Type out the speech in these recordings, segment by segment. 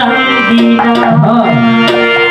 আমার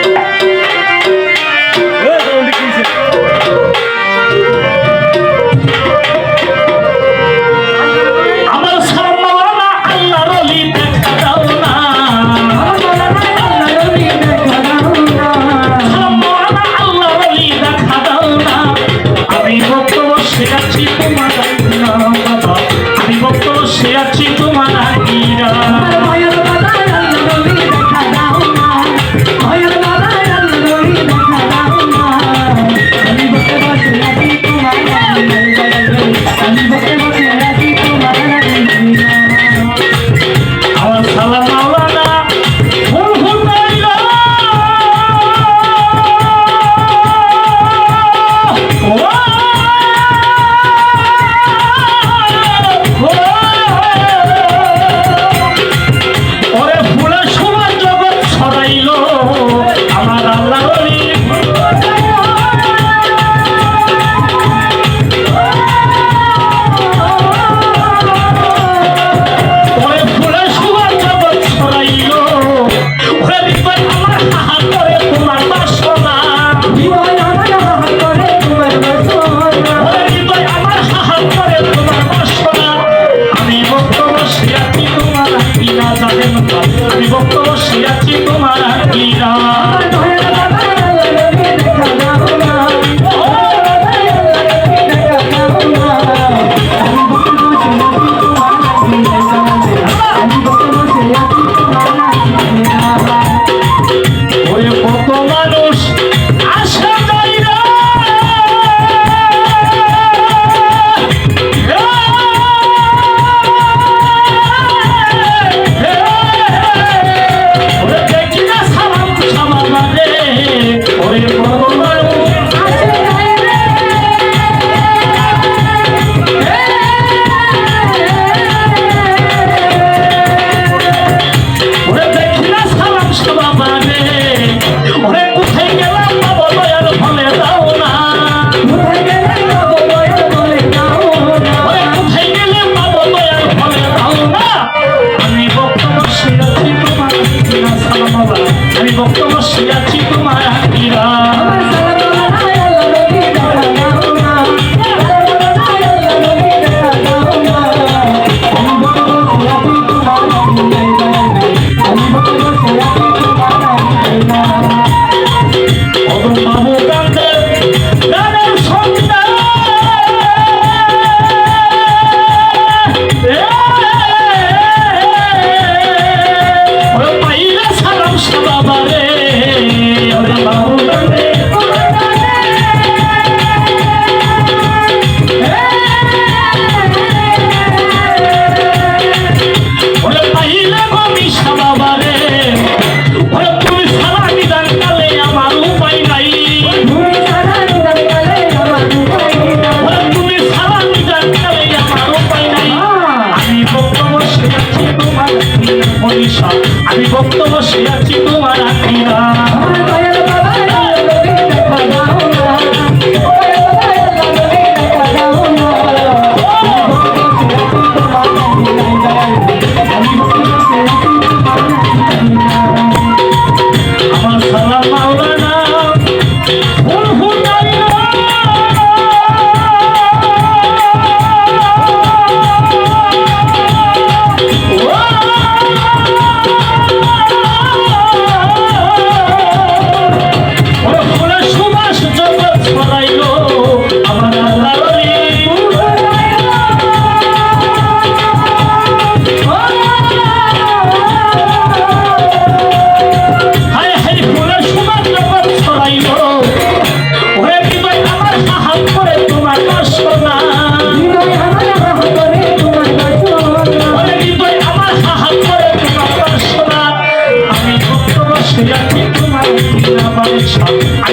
আমি বক্তব্য বসে আছি তোমার আকিরা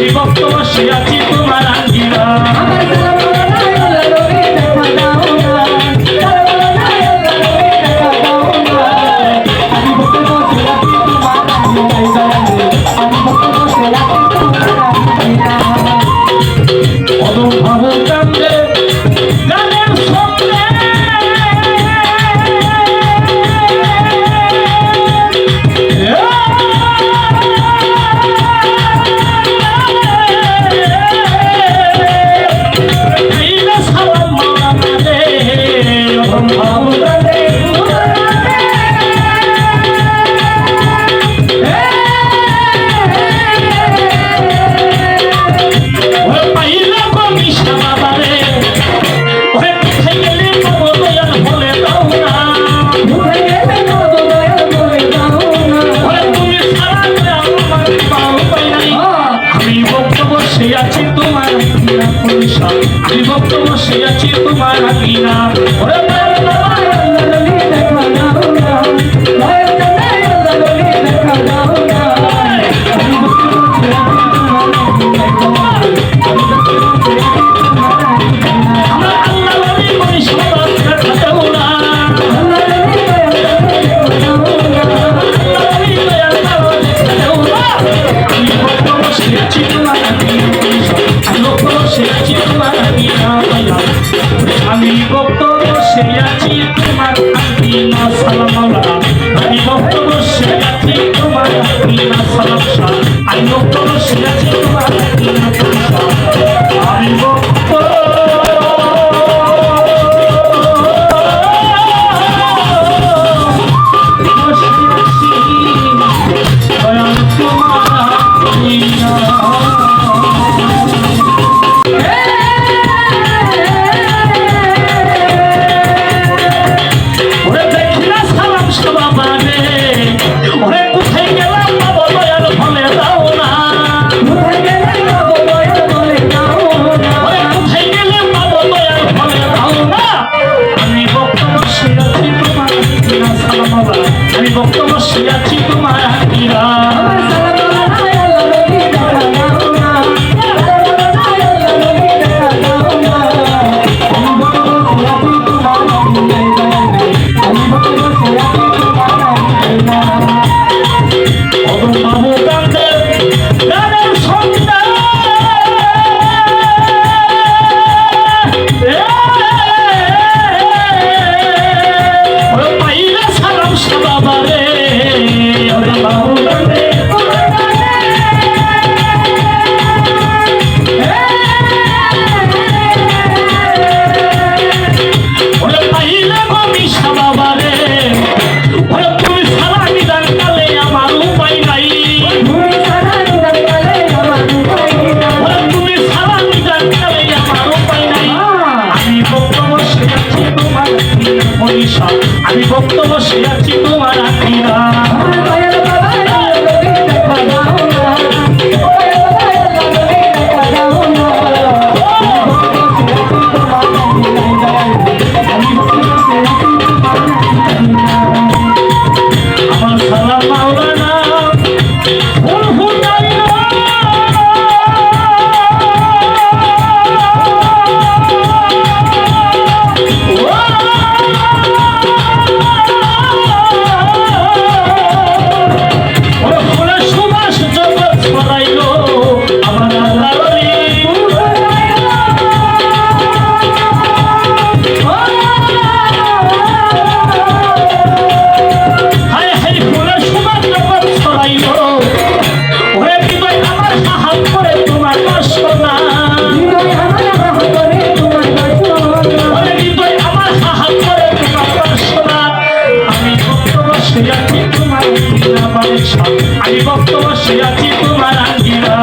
আমি বক্তব্য বিভক্ত বসে আছি তোমার হাতি না Congratulations. বিভক্ত ভক্ত বসে আছি তোমার আখিরা তোমার আঙ্গিনা আমি ভক্ত আছি তোমার আঙ্গিনা।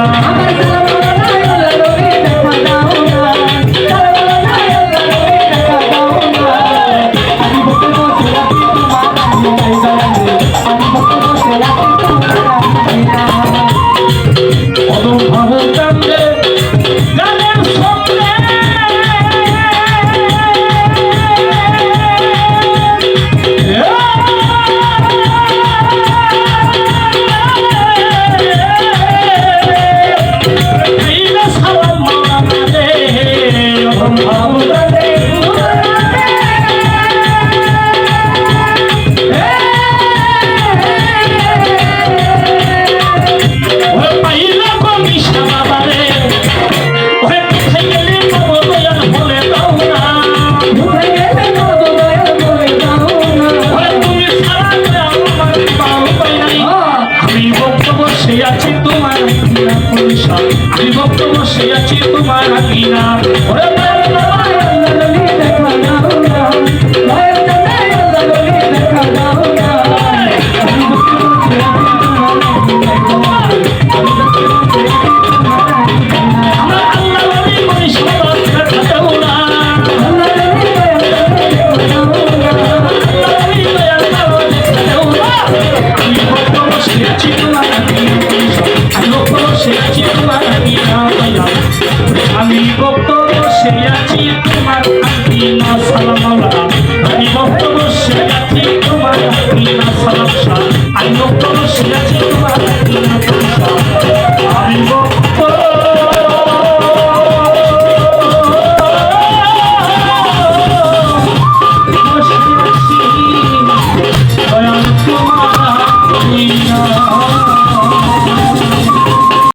বসিয়াছি তোমার হাতিয়া পয়সা বিভক্ত বসিয়াছি তোমার হাতিয়া মুক্ত বসে আছি